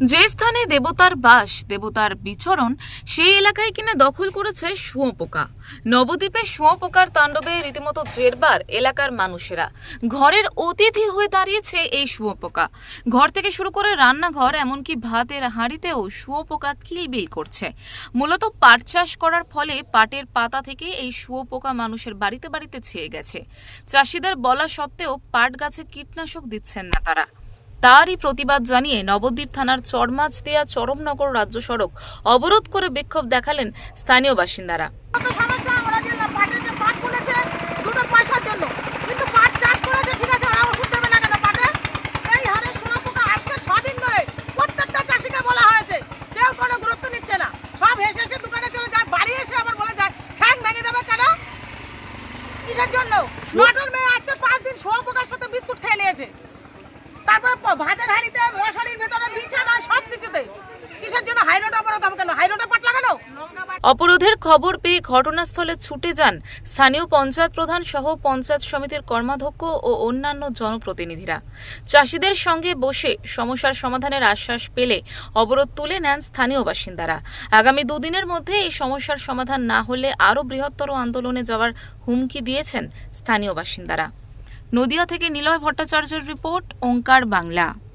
যে স্থানে দেবতার বাস, দেবতার বিচরণ, সেই এলাকায় কিনা দখল করেছে শুঁয়োপোকা নবদ্বীপে শুঁয়োপোকার তাণ্ডবে রীতিমতো জেরবার এলাকার মানুষেরা। ঘরের অতিথি হয়ে দাঁড়িয়েছে এই শুঁয়োপোকা ঘর থেকে শুরু করে রান্নাঘর, এমনকি ভাতের হাঁড়িতেও শুঁয়োপোকা কিলবিল করছে। মূলত পাট চাষ করার ফলে পাটের পাতা থেকে এই শুঁয়োপোকা মানুষের বাড়িতে বাড়িতে ছেয়ে গেছে। চাষিদের বলা সত্ত্বেও পাট গাছে কীটনাশক দিচ্ছেন না তারা। তারই প্রতিবাদ জানিয়ে নবদ্বীপ থানার চরমাছ দেয়া চরমনগর রাজ্য সড়ক অবরোধ করে বিক্ষোভ দেখালেন স্থানীয় বাসিন্দারা। কত সমস্যা ওরা যে পাটের যে পাট দুটো পয়সার জন্য। কিন্তু পাট চাষ করেছে ঠিক আছে ওরা ওষুধ দেবে না কেন পাটে? এই হারে সোনা পোকা আজকে ছ দিন ধরে প্রত্যেকটা চাষিকে বলা হয়েছে কেউ কোনো গুরুত্ব নিচ্ছে না। সব হেসে হেসে দোকানে চলে যায় বাড়ি এসে আবার বলে যায় ঠ্যাং ভেঙে দেবে কেন? কিসের জন্য? নটর মেয়ে আজকে পাঁচ দিন সোয়া পোকার সাথে বিস্কুট খেয়ে নিয়েছে। তারপরে ভাতের হাঁড়িতে মশারির ভেতরে বিছানা খবর পেয়ে ঘটনাস্থলে ছুটে যান স্থানীয় পঞ্চায়েত প্রধান সহ পঞ্চায়েত সমিতির কর্মাধ্যক্ষ ও অন্যান্য জনপ্রতিনিধিরা। চাষিদের সঙ্গে বসে সমস্যার সমাধানের আশ্বাস পেলে অবরোধ তুলে নেন স্থানীয় বাসিন্দারা। আগামী দুদিনের মধ্যে এই সমস্যার সমাধান না হলে আরও বৃহত্তর আন্দোলনে যাওয়ার হুমকি দিয়েছেন স্থানীয় বাসিন্দারা। নদিয়া থেকে নিলয় ভট্টাচার্যের রিপোর্ট ওঙ্কার বাংলা।